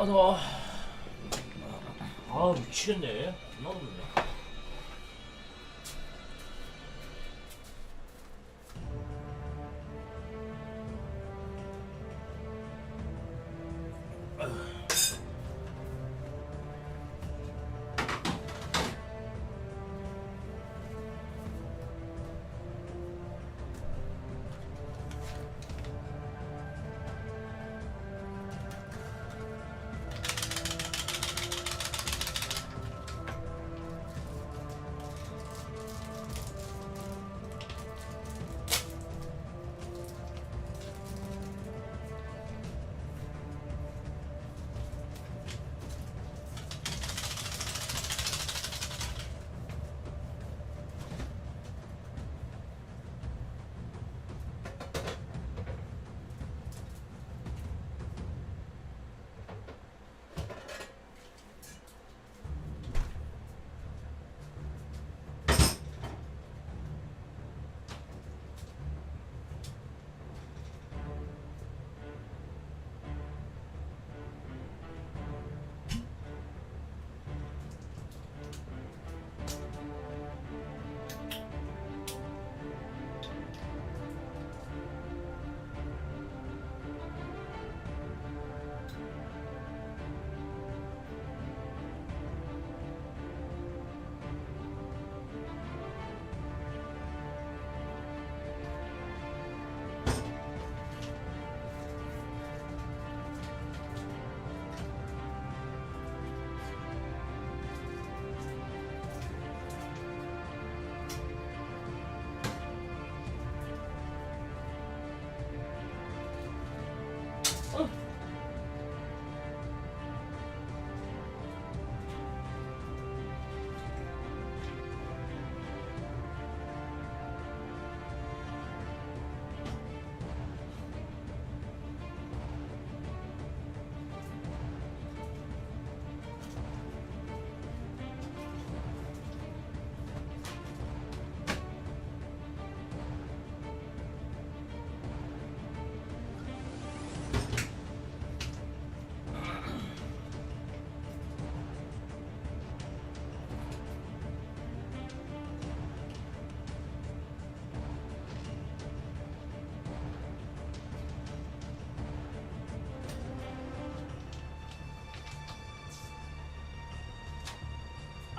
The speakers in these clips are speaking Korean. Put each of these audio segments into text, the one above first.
아 더워 아 미치겠네. 존나 덥네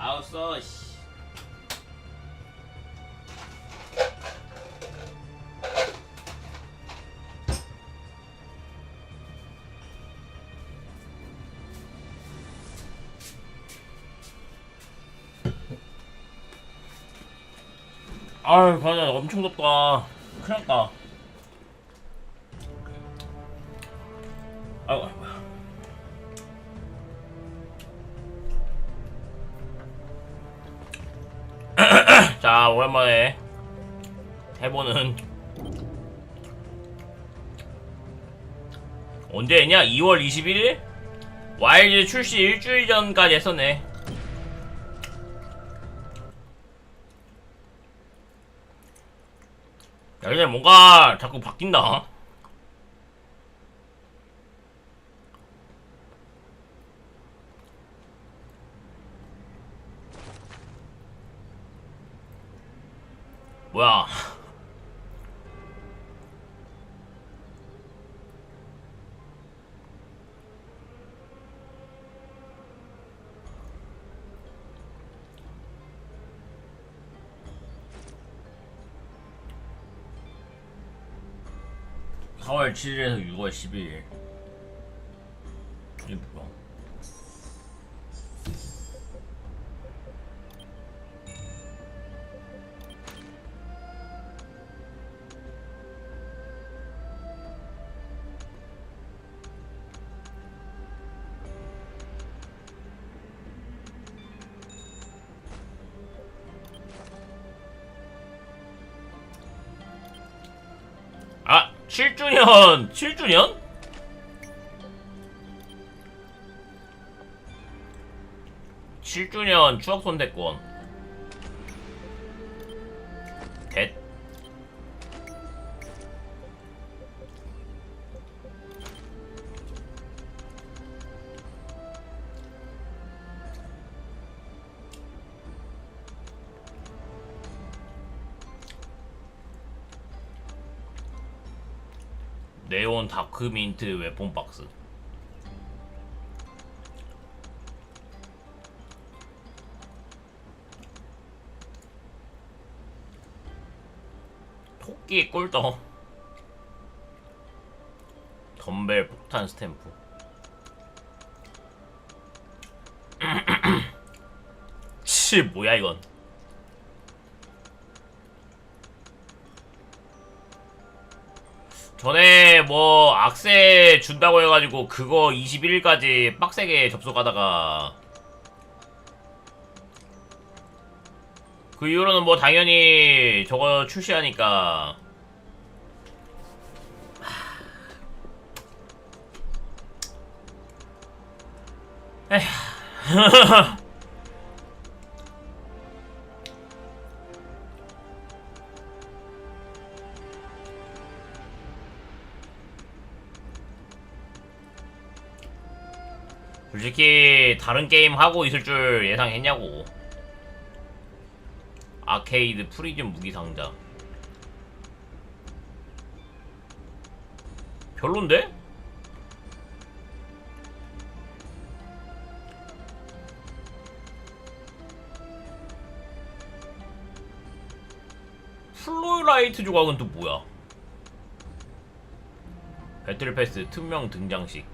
아우 써 씨. 아유 가자. 엄청 덥다. 큰일 났다 해보는 언제 했냐? 2월 21일? 와일드 출시 일주일 전까지 했었네 야 근데 뭔가 자꾸 바뀐다 뭐야 4월 7일에서 6월 12일. 이게 7주년 7주년? 칠주년 추억 선택권 네온 다크민트 웨폰 박스. 토끼 꿀떡. 덤벨 폭탄 스탬프. 치 뭐야 이건? 전에 뭐 악세 준다고 해가지고 그거 21일까지 빡세게 접속하다가 그 이후로는 뭐 당연히 저거 출시하니까 에휴 솔직히 다른 게임 하고 있을 줄 예상했냐고 아케이드 프리즘 무기 상자 별론데? 플로이라이트 조각은 또 뭐야? 배틀 패스 투명 등장식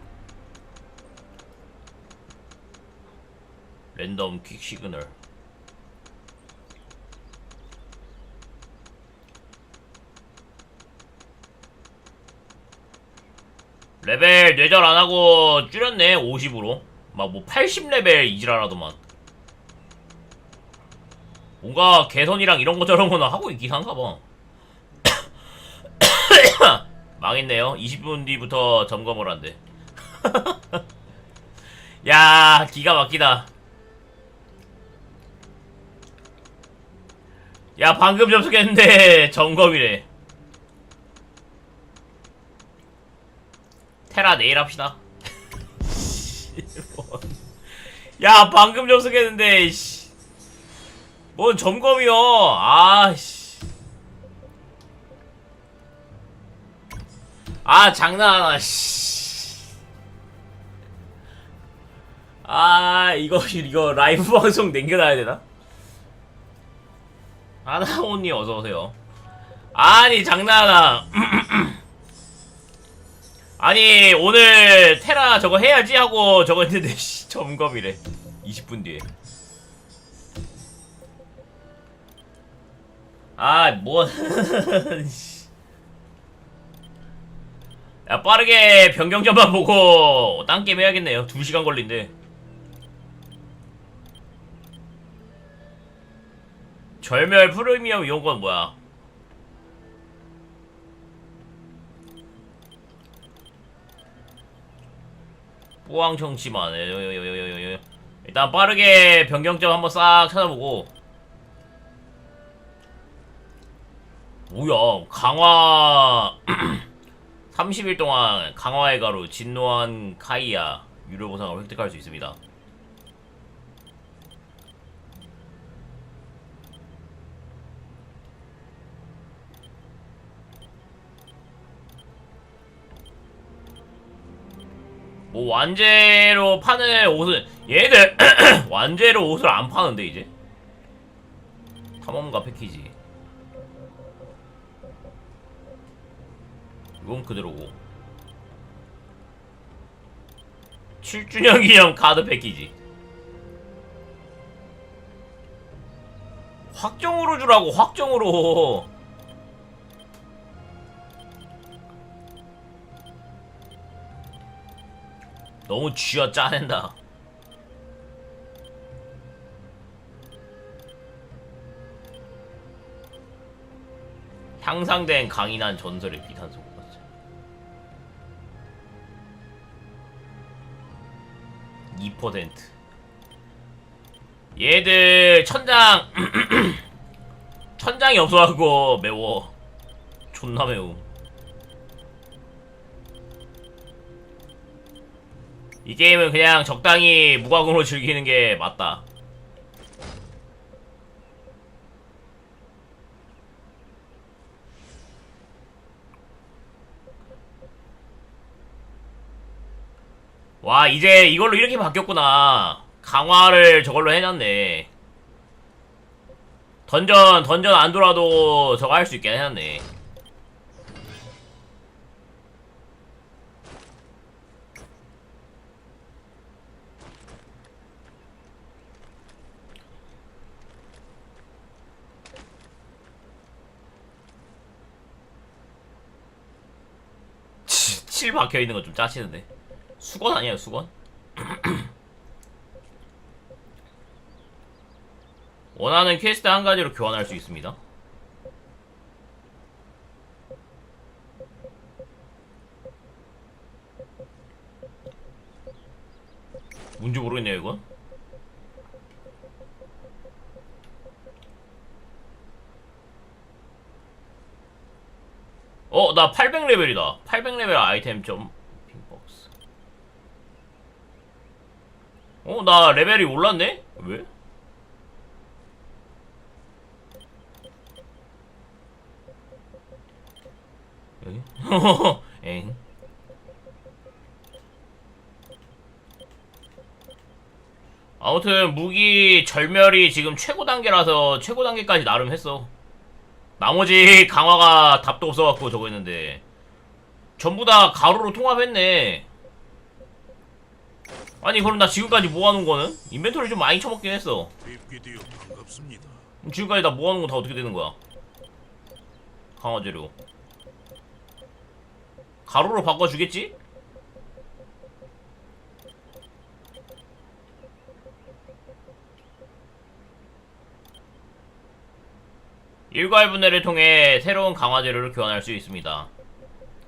랜덤 퀵 시그널. 레벨 뇌절 안하고 줄였네 50으로. 막 뭐 80레벨 이지랄하더만. 뭔가 개선이랑 이런 거 저런 거는 하고 있긴 한가봐. 망했네요. 20분 뒤부터 점검을 한대. 야 기가 막히다 야 방금 접속했는데 점검이래 테라 내일 합시다 야 방금 접속했는데 씨. 뭔 점검이요 아씨 아 장난하나 씨. 아 이거 이거 라이브 방송 남겨놔야 되나? 아나온니 어서오세요. 아니 장난하나 아니 오늘 테라 저거 해야지 하고 저거 했는데 씨, 점검이래. 20분 뒤에. 아뭔 야 빠르게 변경점만 보고 딴 게임 해야겠네요. 2시간 걸린대 절멸 프리미엄 이런 건 뭐야? 요요요요요요 일단 빠르게 변경점 한번 싹 찾아보고. 뭐야 강화. 30일 동안 강화의 가루 진노한 카이아 유료 보상을 획득할 수 있습니다 뭐 완제로 파는 옷은 얘들 완제로 옷을 안 파는데 이제? 탐험가 패키지. 이건 그대로고. 7주년 기념 카드 패키지. 확정으로 주라고 확정으로 너무 쥐어 짜낸다. 향상된 강인한 전설의 비탄소 맞죠? (2% 얘들 천장 천장이 없어갖고 매워 존나 매움 이 게임은 그냥 적당히 무과금으로 즐기는 게 맞다. 와 이제 이걸로 이렇게 바뀌었구나. 강화를 저걸로 해놨네. 던전 던전 안 돌아도 저거 할 수 있게 해놨네. 치- 칠 박혀 있는 거좀 짜치는데 수건 아니에요 수건? 원하는 퀘스트 한 가지로 교환할 수 있습니다. 뭔지 모르겠네요 이건. 어, 나 800레벨이다. 800레벨 아이템 점 핑박스. 어, 나 레벨이 올랐네? 왜? 여기? 엥. 아무튼 무기 절멸이 지금 최고 단계라서 최고 단계까지 나름 했어. 나머지 강화가 답도 없어갖고 저거 했는데 전부 다 가루로 통합했네. 아니 그럼 나 지금까지 모아놓은 거는 인벤토리 좀 많이 처먹긴 했어. 지금까지 다 모아놓은 거 다 어떻게 되는 거야? 강화 재료. 가루로 바꿔주겠지? 일괄 분해를 통해 새로운 강화 재료를 교환할 수 있습니다.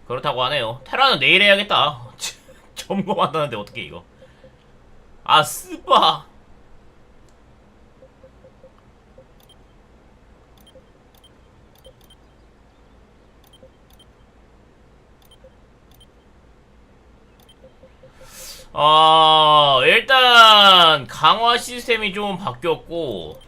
그렇다고 하네요. 테라는 내일 해야겠다. 점검한다는데 어떻게 이거? 아 스바. 아 일단 강화 시스템이 좀 바뀌었고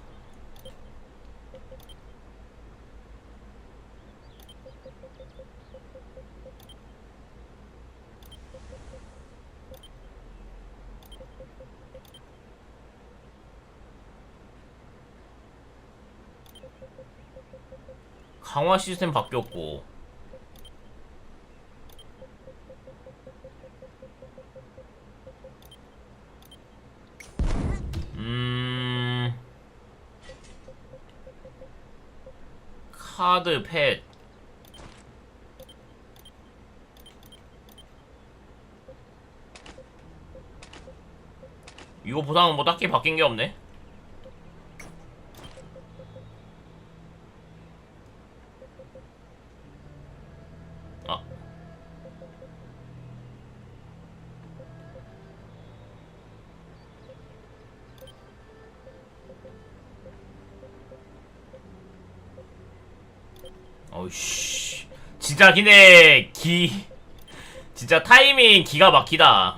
강화 시스템 바뀌었고. 음. 카드 펫. 이거 보상은 뭐 딱히 바뀐 게 없네 아 어이씨 진짜 근데 기. 진짜 타이밍 기가 막히다.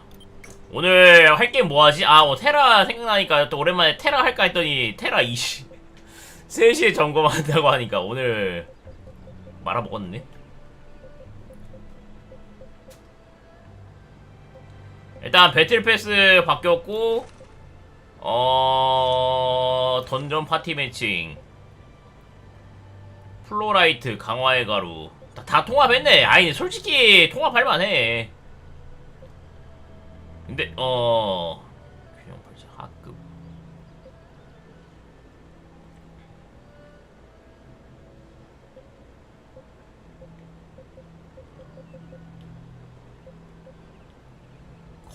오늘 할 게 뭐하지? 아, 뭐 테라 생각나니까 또 오랜만에 테라 할까 했더니 테라 이씨. 3시에 점검한다고 하니까 오늘 말아먹었네. 일단 배틀 패스 바뀌었고 어 던전 파티 매칭. 플로라이트 강화의 가루 다, 다 통합했네. 아니 솔직히 통합할 만해. 근데 어 균형 발전 하급.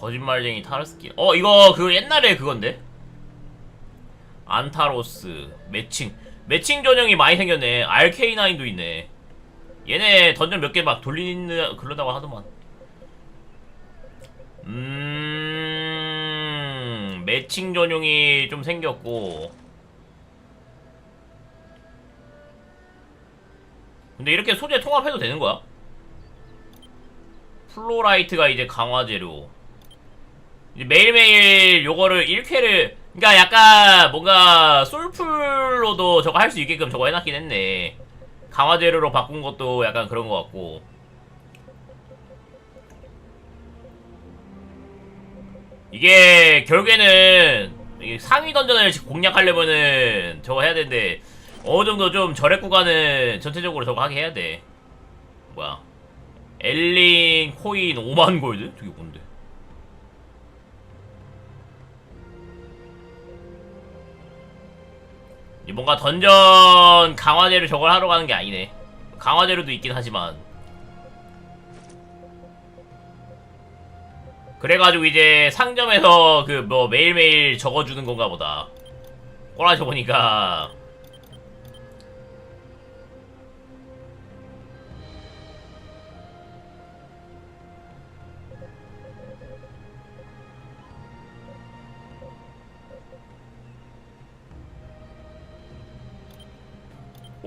거짓말쟁이 타르스키. 어 이거 그 옛날에 그건데? 안타로스 매칭. 매칭 전형이 많이 생겼네. RK9도 있네 얘네 던전 몇 개 막 돌리는 그러다고 하더만 음, 매칭 전용이 좀 생겼고. 근데 이렇게 소재 통합해도 되는 거야? 플로라이트가 이제 강화 재료. 이제 매일매일 요거를 1쾌를, 그니까 약간 뭔가 솔플로도 저거 할 수 있게끔 저거 해놨긴 했네. 강화 재료로 바꾼 것도 약간 그런 것 같고. 이게 결국에는 상위 던전을 공략하려면은 저거 해야 되는데 어느 정도 좀 절액 구간은 전체적으로 저거 하게 해야 돼. 뭐야? 엘린 코인 5만 골드? 저게 뭔데? 뭔가 던전 강화제로 저걸 하러 가는 게 아니네. 강화제로도 있긴 하지만. 그래가지고 이제 상점에서 그 뭐 매일매일 적어주는 건가 보다. 꼬라져 보니까.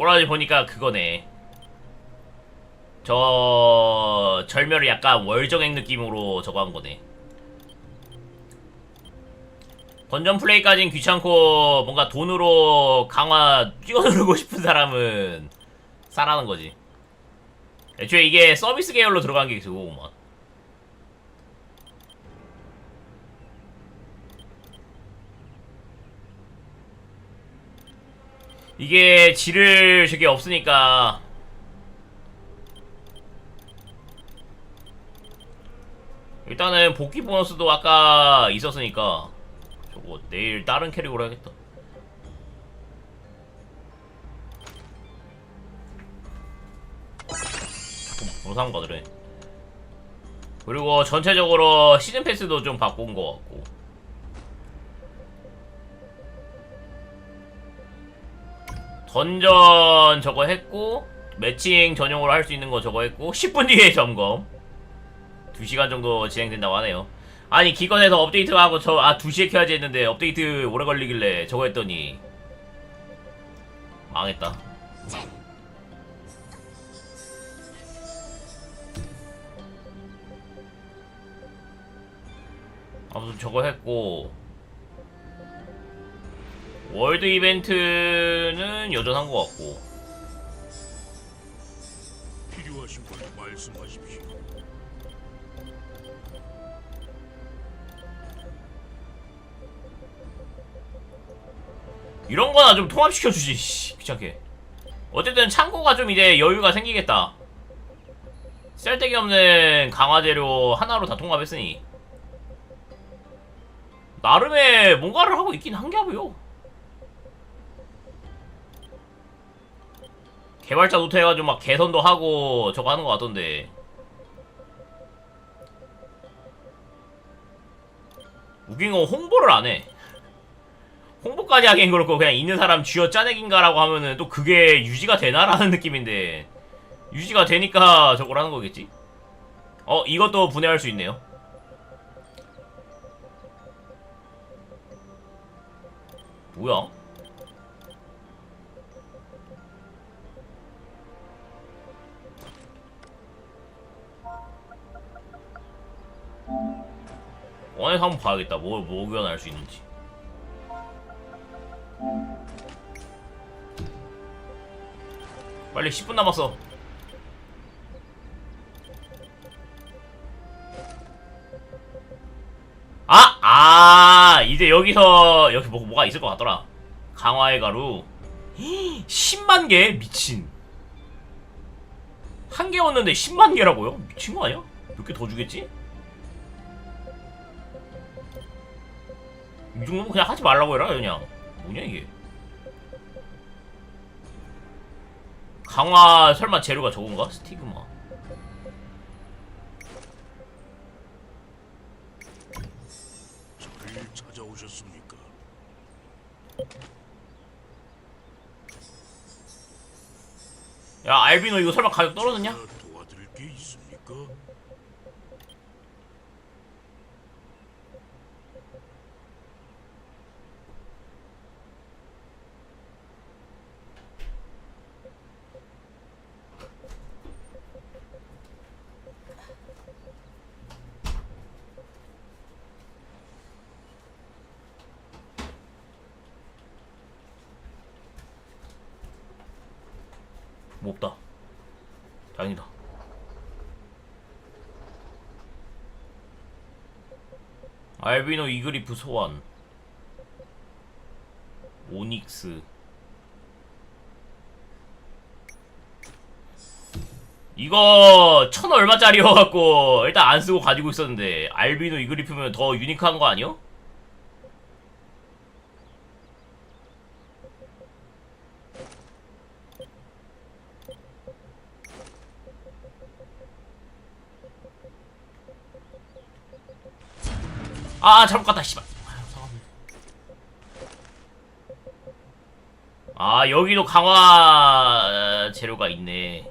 꼬라지 보니까 그거네. 저 절멸을 약간 월정액 느낌으로 저거 한 거네. 던전 플레이까진 귀찮고 뭔가 돈으로 강화 뛰어누르고 싶은 사람은 싸라는 거지. 애초에 이게 서비스 계열로 들어간 게 그거구만. 이게 지를 저게 없으니까. 일단은 복귀 보너스도 아까 있었으니까 저거 내일 다른 캐릭으로 해야겠다. 자꾸 받으래. 그리고 전체적으로 시즌 패스도 좀 바꾼 것 같고 던전 저거 했고 매칭 전용으로 할 수 있는 거 저거 했고 10분 뒤에 점검. 2시간 정도 진행된다고 하네요. 아니 기권에서 업데이트하고 저 아 2시에 켜야지 했는데 업데이트 오래 걸리길래 저거 했더니 망했다. 아무튼 저거 했고 월드 이벤트는 여전한 것 같고 필요하신 걸 말씀하십시오. 이런 거나 좀 통합시켜 주지, 씨, 귀찮게. 어쨌든 창고가 좀 이제 여유가 생기겠다. 쓸데기 없는 강화재료 하나로 다 통합했으니. 나름의 뭔가를 하고 있긴 한겨고요. 개발자 노트 해가지고 막 개선도 하고 저거 하는 것 같던데. 웃긴 건 홍보를 안 해. 홍보까지 하기엔 그렇고 그냥 있는 사람 쥐어 짜내긴가라고 하면은 또 그게 유지가 되나라는 느낌인데 유지가 되니까 저걸 하는 거겠지? 어 이것도 분해할 수 있네요 뭐야? 원에서 한번 봐야겠다 뭐, 뭐 교환할 수 있는지 빨리 10분 남았어. 아! 아! 이제 여기서, 여기 뭐, 뭐가 있을 것 같더라. 강화의 가루. 10만 개? 미친. 한 개였는데 10만 개라고요? 미친 거 아니야? 몇 개 더 주겠지? 이 정도면 그냥 하지 말라고 해라, 그냥. 뭐냐, 이게. 강화 설마 재료가 저건가? 스티그마 저를 찾아오셨습니까? 야 알비노 이거 설마 가격 떨어졌냐? 제가 도와드릴 게 있습니까? 뭐 없다 다행이다 알비노 이그리프 소환 오닉스 이거 천 얼마짜리여갖고 일단 안 쓰고 가지고 있었는데 알비노 이그리프면 더 유니크한 거 아니요? 아 잘못 갔다 씨발. 아 여기도 강화 어, 재료가 있네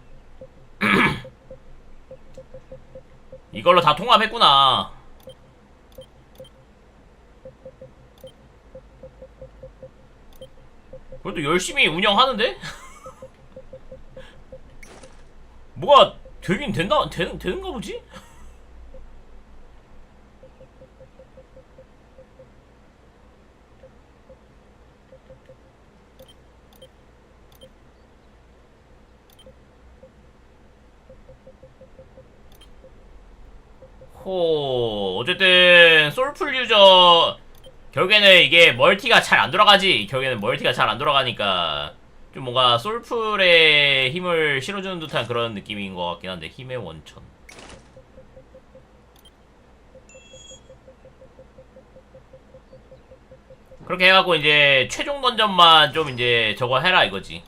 이걸로 다 통합했구나 그래도 열심히 운영하는데? 뭐가 되긴 된다, 되는, 되는가 보지? 호 어쨌든 솔풀 유저 결국에는 이게 멀티가 잘 안 돌아가지. 결국에는 멀티가 잘 안 돌아가니까 좀 뭔가 솔풀에 힘을 실어주는 듯한 그런 느낌인 것 같긴 한데 힘의 원천. 그렇게 해갖고 이제 최종 던전만 좀 이제 저거 해라 이거지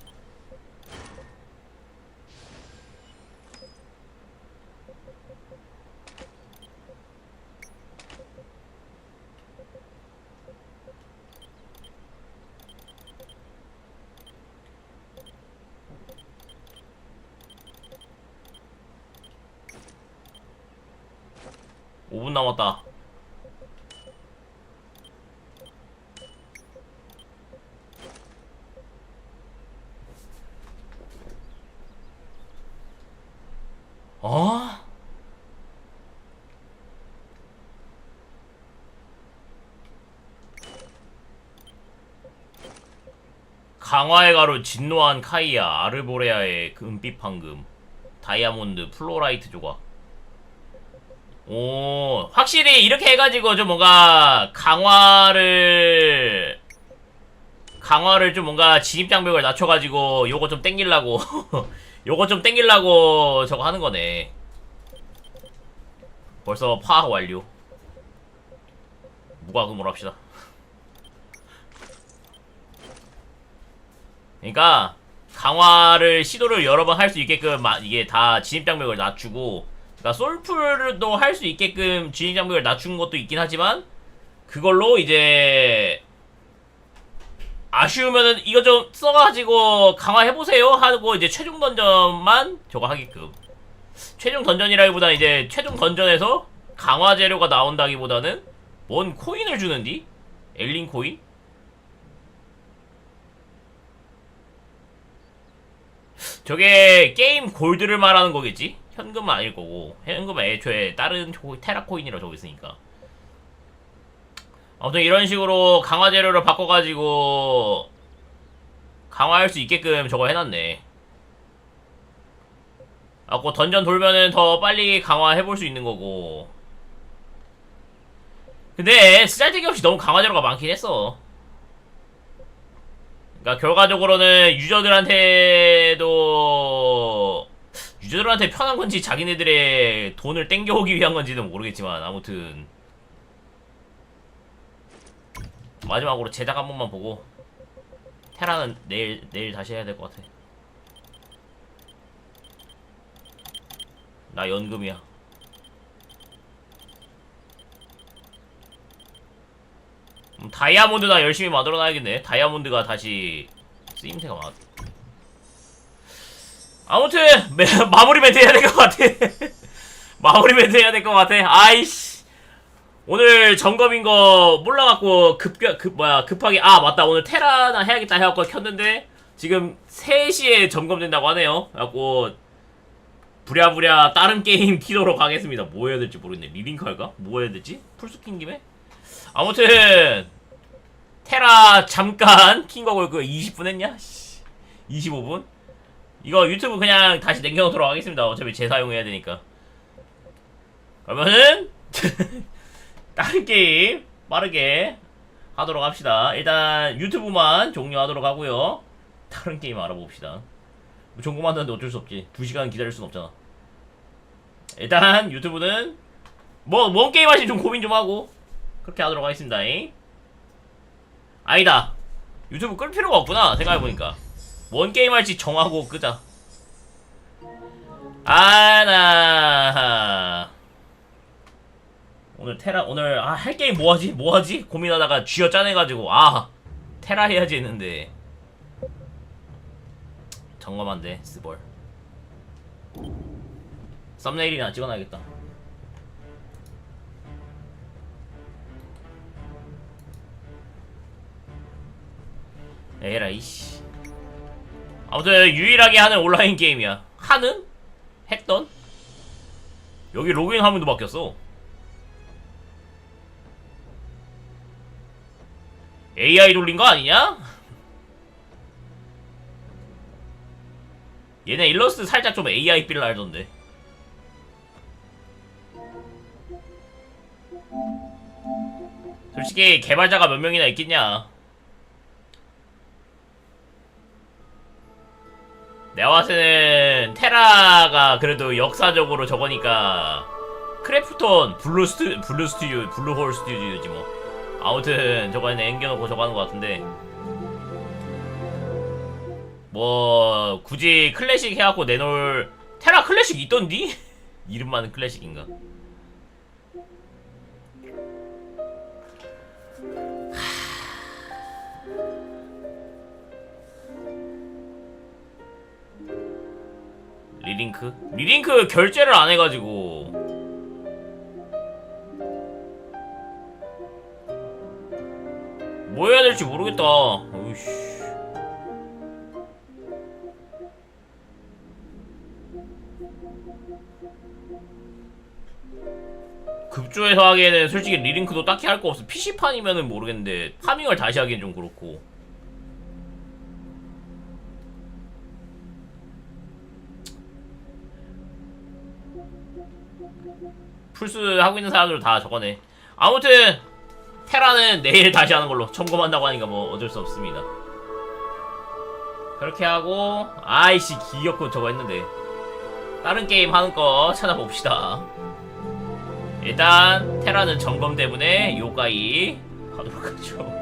오분 남았다 어? 강화의 가루 진노한 카이아 아르보레아의 금빛 황금 다이아몬드 플로라이트 조각 오 확실히 이렇게 해가지고 좀 뭔가 강화를 강화를 좀 뭔가 진입 장벽을 낮춰가지고 요거 좀 땡길라고 요거 좀 땡길라고 저거 하는 거네. 벌써 파악 완료. 무과금으로 합시다. 그러니까 강화를 시도를 여러 번 할 수 있게끔 마- 이게 다 진입 장벽을 낮추고 그러니까 솔풀도 할 수 있게끔 진입 장벽을 낮춘 것도 있긴 하지만 그걸로 이제 아쉬우면은 이거 좀 써가지고 강화해보세요 하고 이제 최종 던전만 저거 하게끔 최종 던전이라기보다 이제 최종 던전에서 강화 재료가 나온다기보다는 뭔 코인을 주는디? 엘린 코인? 저게 게임 골드를 말하는 거겠지? 현금은 아닐 거고 현금은 애초에 다른 조- 테라 코인이라 저거 있으니까 아무튼 이런 식으로 강화 재료를 바꿔가지고 강화할 수 있게끔 저거 해놨네. 아고 던전 돌면은 더 빨리 강화해볼 수 있는 거고. 근데 쓰잘데기 없이 너무 강화 재료가 많긴 했어. 그러니까 결과적으로는 유저들한테도 유저들한테 편한 건지 자기네들의 돈을 땡겨오기 위한 건지는 모르겠지만 아무튼 마지막으로 제작 한 번만 보고 테라는 내일 내일 다시 해야 될 것 같아. 나 연금이야. 음, 다이아몬드 나 열심히 만들어놔야겠네. 다이아몬드가 다시 쓰임새가 많아. 아무튼 매- 마무리 멘트 해야 될 것 같아. 마무리 멘트 해야 될 것 같아. 아이씨. 오늘 점검인 거 몰라갖고 급급 급 뭐야 급하게 아 맞다 오늘 테라나 해야겠다 해갖고 켰는데 지금 3시에 점검된다고 하네요. 그래갖고 부랴부랴 다른 게임 키도록 하겠습니다. 뭐 해야 될지 모르겠네. 리딩크 할까? 뭐 해야 되지? 풀스 킨 김에? 아무튼 테라 잠깐 킨 거고 그 20분 했냐? 씨, 25분? 이거 유튜브 그냥 다시 냉겨놓도록 하겠습니다. 어차피 재사용해야 되니까. 그러면은 다른 게임 빠르게 하도록 합시다. 일단 유튜브만 종료하도록 하고요. 다른 게임 알아봅시다. 뭐 종고만다는데 어쩔 수 없지. 2시간 기다릴 순 없잖아. 일단 유튜브는 뭐 뭔 게임 할지 좀 고민 좀 하고 그렇게 하도록 하겠습니다. 아니다. 유튜브 끌 필요가 없구나. 생각해보니까. 뭔 게임 할지 정하고 끄자. 아, 나. 오늘 테라, 오늘, 아, 할 게임 뭐 하지? 뭐 하지? 고민하다가 쥐어 짜내가지고, 아, 테라 해야지 했는데. 점검한데, 스벌. 썸네일이나 찍어놔야겠다. 에라 이, 씨. 아무튼, 유일하게 하는 온라인 게임이야. 하는? 했던? 여기 로그인 화면도 바뀌었어. AI 돌린 거 아니냐? 얘네 일러스트 살짝 좀 AI 빌 날던데. 솔직히 개발자가 몇 명이나 있겠냐? 내가 봤을 때는 테라가 그래도 역사적으로 저거니까 크래프톤 블루 스튜 블루 스튜디오 블루홀 스튜디오지 뭐. 아무튼 저거는 앵겨놓고 저거 하는 것 같은데. 뭐 굳이 클래식 해갖고 내놓을 테라 클래식 있던디? 이름만은 클래식인가 리링크? 리링크 결제를 안 해가지고 뭐 해야 될지 모르겠다. 어이씨. 급조해서 하기에는 솔직히 리링크도 딱히 할 거 없어. PC판이면은 모르겠는데 파밍을 다시 하기엔 좀 그렇고. 풀스 하고 있는 사람들 다 저거네. 아무튼 테라는 내일 다시 하는 걸로 점검한다고 하니까 뭐 어쩔 수 없습니다. 그렇게 하고 아이씨 기어코 저거 했는데 다른 게임 하는 거 찾아봅시다. 일단 테라는 점검 때문에 요가이 하도록 하죠.